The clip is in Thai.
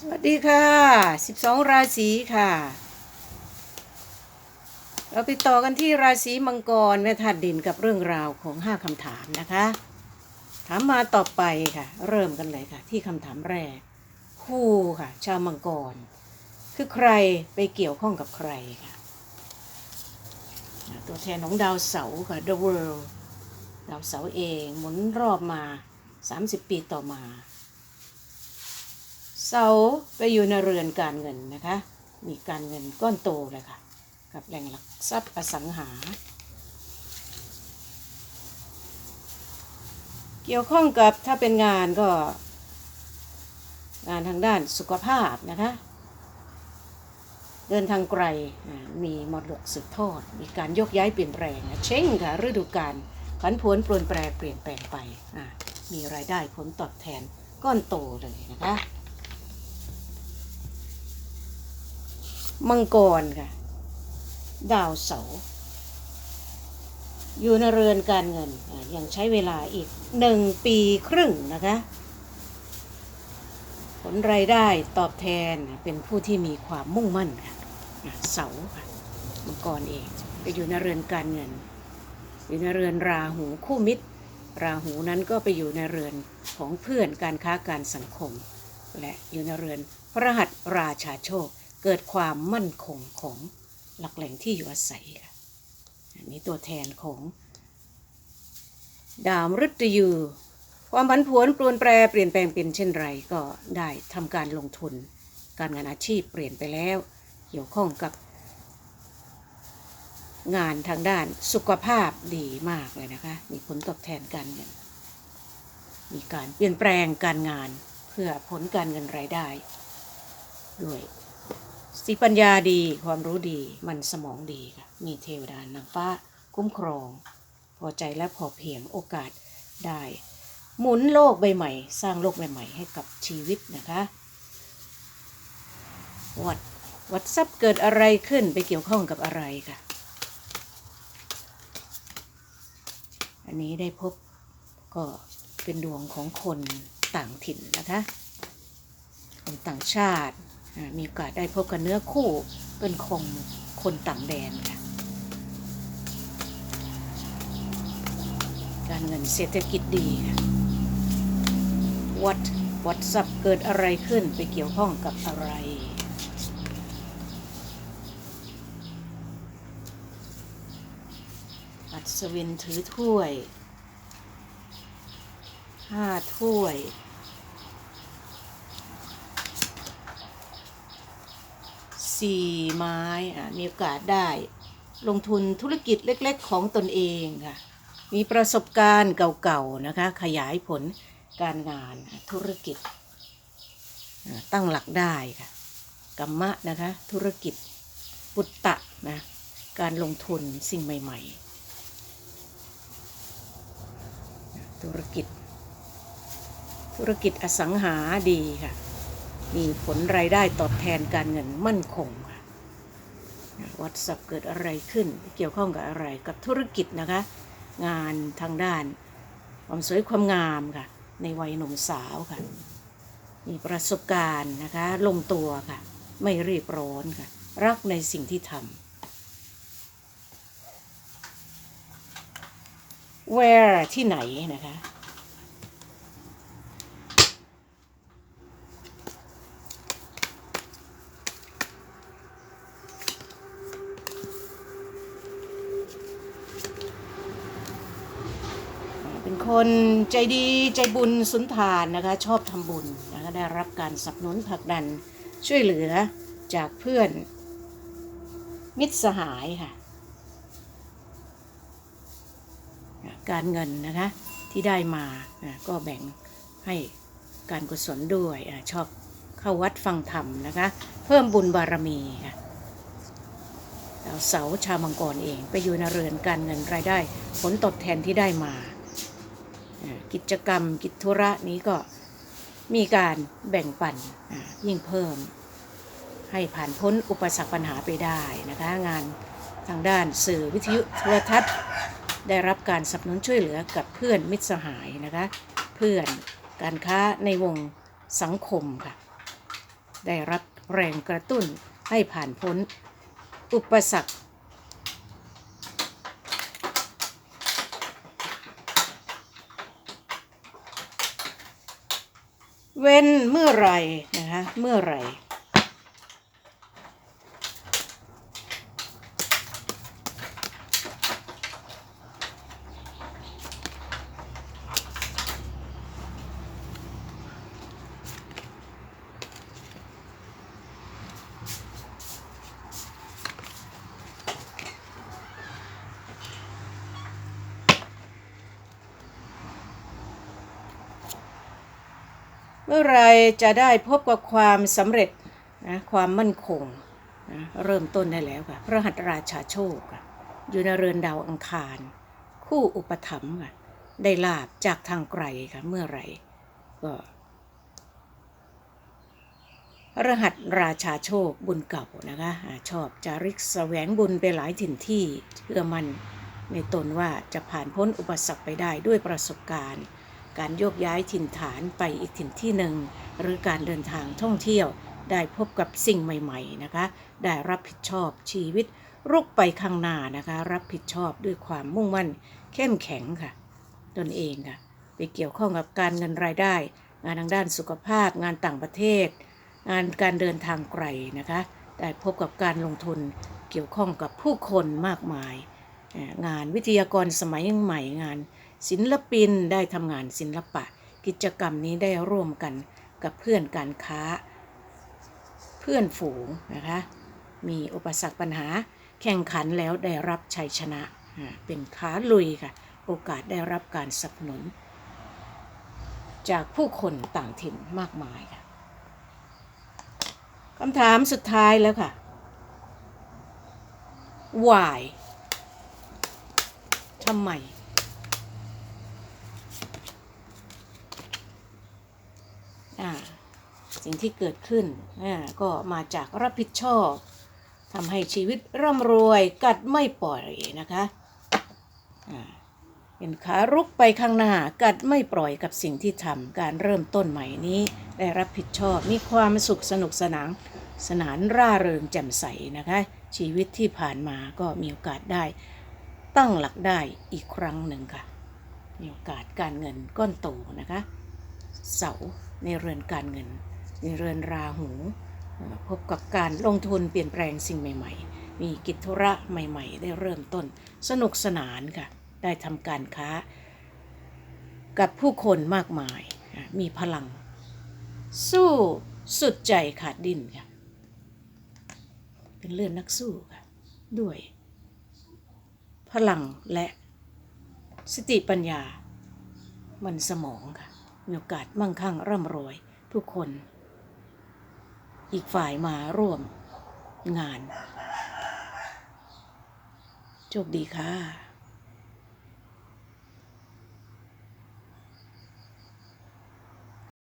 สวัสดีค่ะ 12 ราศีค่ะ เราไปต่อกันที่ราศีมังกรแม่ธาตุดินกับเรื่องราวของ 5คำถามนะคะ ถามมาต่อไปค่ะ เริ่มกันเลยค่ะ ที่คำถามแรก คู่ค่ะ ชาวมังกร คือใครไปเกี่ยวข้องกับใครค่ะ ตัวแทนของดาวเสาร์ค่ะ The World ดาวเสาร์เองหมุนรอบมา 30 ปีต่อมา เสาไปอยู่ในเรือนการเงินนะคะ มีการเงินก้อนโตเลยค่ะ กับแหล่งหลักทรัพย์อสังหา เกี่ยวข้องกับถ้าเป็นงานก็ งานทางด้านสุขภาพนะคะ เดินทางไกล มีมรดกสืบทอด มีการยกย้ายเปลี่ยนแปลงเช่งค่ะฤดูกาลผันผวนปรนแปรเปลี่ยนแปลงไป มีรายได้ผลตอบแทนก้อนโตเลยนะคะ มังกรค่ะ ดาวเสาร์อยู่ในเรือนการเงินอะยังใช้เวลาอีกหนึ่งปีครึ่งนะคะ ผลรายได้ตอบแทนเป็นผู้ที่มีความมุ่งมั่นค่ะเสาร์ค่ะมังกรเองไปอยู่ในเรือนการเงิน อยู่ในเรือนราหูคู่มิตร ราหูนั้นก็ไปอยู่ในเรือนของเพื่อนการค้าการสังคม และอยู่ในเรือนพระหัสราชาโชค เกิดความมั่นคงของหลักแหล่งที่อยู่อาศัยค่ะอันนี้ตัวแทนของ ดาวมฤตยู ความผันผวนปรวนแปรเปลี่ยนแปลงเป็นเช่นไรก็ได้ทำการลงทุน การงานอาชีพเปลี่ยนไปแล้ว เกี่ยวข้องกับ งานทางด้านสุขภาพดีมากเลยนะคะ มีผลตอบแทนการเงิน มีการเปลี่ยนแปลงการงานเพื่อผลการเงินรายได้ ด้วย สติปัญญาดีความรู้ดีมันสมองดีค่ะ มีเทวดานางฟ้าคุ้มครอง พอใจและพอเพียงโอกาสได้ หมุนโลกใบใหม่ สร้างโลกใบใหม่ให้กับชีวิตนะคะวัดวัดซับเกิดอะไรขึ้นไปเกี่ยวข้องกับอะไรค่ะ อันนี้ได้พบก็เป็นดวงของคนต่างถิ่นนะคะ คนต่างชาติ มีโอกาสได้พบกับเนื้อคู่เป็นคงคนต่างแดนค่ะการเงินเศรษฐกิจดีค่ะวัดวัดซับเกิดอะไรขึ้นไปเกี่ยวข้องกับอะไรอัศวินถือถ้วยห้าถ้วย สี่ไม้อะมีโอกาสได้ลงทุนธุรกิจเล็ก ๆ ของตนเองค่ะ มีประสบการณ์เก่าๆนะคะ ขยายผลการงานธุรกิจ ตั้งหลักได้ค่ะกรรมะนะคะ ธุรกิจปุตตะนะ การลงทุนสิ่งใหม่ ๆ ธุรกิจ ธุรกิจอสังหาดีค่ะ มีผลรายได้ตอบแทนการเงินมั่นคงค่ะวัดสับเกิดอะไรขึ้น เกี่ยวข้องกับอะไรกับธุรกิจนะคะ งานทางด้านความสวยความงามค่ะ ในวัยหนุ่มสาวค่ะ มีประสบการณ์นะคะ ลงตัวค่ะ ไม่รีบร้อนค่ะ รักในสิ่งที่ทำ where ที่ไหนนะคะ คนใจดีใจบุญสุนทานนะคะ ชอบทำบุญนะคะได้รับการสนับสนุนผลักดันช่วยเหลือจากเพื่อน มิตรสหายค่ะ การเงินนะคะที่ได้มาก็แบ่งให้การกุศลด้วยชอบเข้าวัดฟังธรรมนะคะ เพิ่มบุญบารมีค่ะดาวเสาชาวมังกรเอง ไปอยู่ในเรือนการเงินรายได้ ผลตอบแทนที่ได้มา กิจกรรมกิจธุระนี้ก็มีการแบ่งปันยิ่งเพิ่ม ให้ผ่านพ้นอุปสรรคปัญหาไปได้นะคะงานทางด้านสื่อวิทยุโทรทัศน์ ได้รับการสนับสนุนช่วยเหลือกับเพื่อนมิตรสหายนะคะเพื่อนการค้าในวงสังคมค่ะได้รับแรงกระตุ้นให้ผ่านพ้นอุปสรรค เว้นเมื่อไหรนะคะเมื่อไหร เมื่อไรจะได้พบกับความสำเร็จนะความมั่นคงนะเริ่มต้นได้แล้วค่ะพระหัตถราชาโชคค่ะอยู่ในเรือนดาวอังคาร คู่อุปถัมภ์ค่ะได้ลาบจากทางไกลค่ะเมื่อไรก็พระหัตถราชาโชคบุญเก่านะคะชอบจาริกแสวงบุญไปหลายถิ่นที่เพื่อมันในตนว่าจะผ่านพ้นอุปสรรคไปได้ด้วยประสบการณ์ การโยกย้ายถิ่นฐานไปอีกถิ่นที่หนึ่ง หรือการเดินทางท่องเที่ยว ได้พบกับสิ่งใหม่ ๆ นะคะ ได้รับผิดชอบชีวิตรุกไปข้างหน้านะคะ รับผิดชอบด้วยความมุ่งมั่น เข้มแข็งค่ะ ตนเองค่ะ ไปเกี่ยวข้องกับการเงินรายได้ งานทางด้านสุขภาพ งานต่างประเทศ งานการเดินทางไกลนะคะ ได้พบกับการลงทุน เกี่ยวข้องกับผู้คนมากมาย งานวิทยากรสมัยใหม่งาน ศิลปินได้ทำงานศิลปะ กิจกรรมนี้ได้ร่วมกันกับเพื่อนการค้า เพื่อนฝูงนะคะมีอุปสรรคปัญหาแข่งขันแล้วได้รับชัยชนะ เป็นขาลุยค่ะ โอกาสได้รับการสนับสนุน จากผู้คนต่างถิ่นมากมายค่ะคำถามสุดท้ายแล้วค่ะ why ทำไม อ่า สิ่งที่เกิดขึ้นก็มาจากรับผิดชอบทำให้ชีวิตร่ำรวยกัดไม่ปล่อยนะคะเป็นขารุกไปข้างหน้ากัดไม่ปล่อยกับสิ่งที่ทำการเริ่มต้นใหม่นี้ได้รับผิดชอบมีความสุขสนุกสนานสนานร่าเริงแจ่มใสนะคะ ชีวิตที่ผ่านมาก็มีโอกาสได้ ตั้งหลักได้อีกครั้งหนึ่งค่ะ มีโอกาสการเงินก้อนโตนะคะ เสาในเรือนการเงิน ในเรือนราหู พบกับการลงทุนเปลี่ยนแปลงสิ่งใหม่ ๆ มีกิจธุระใหม่ ๆ ได้เริ่มต้น สนุกสนานค่ะ ได้ทำการค้า กับผู้คนมากมาย มีพลัง สู้สุดใจขาดดิ้นค่ะ เป็นเลื่อนนักสู้ค่ะ ด้วย พลังและสติปัญญา มันสมองค่ะ มีโอกาสมั่งคั่งร่ำรวยทุกคน อีกฝ่ายมาร่วมงาน โชคดีค่ะ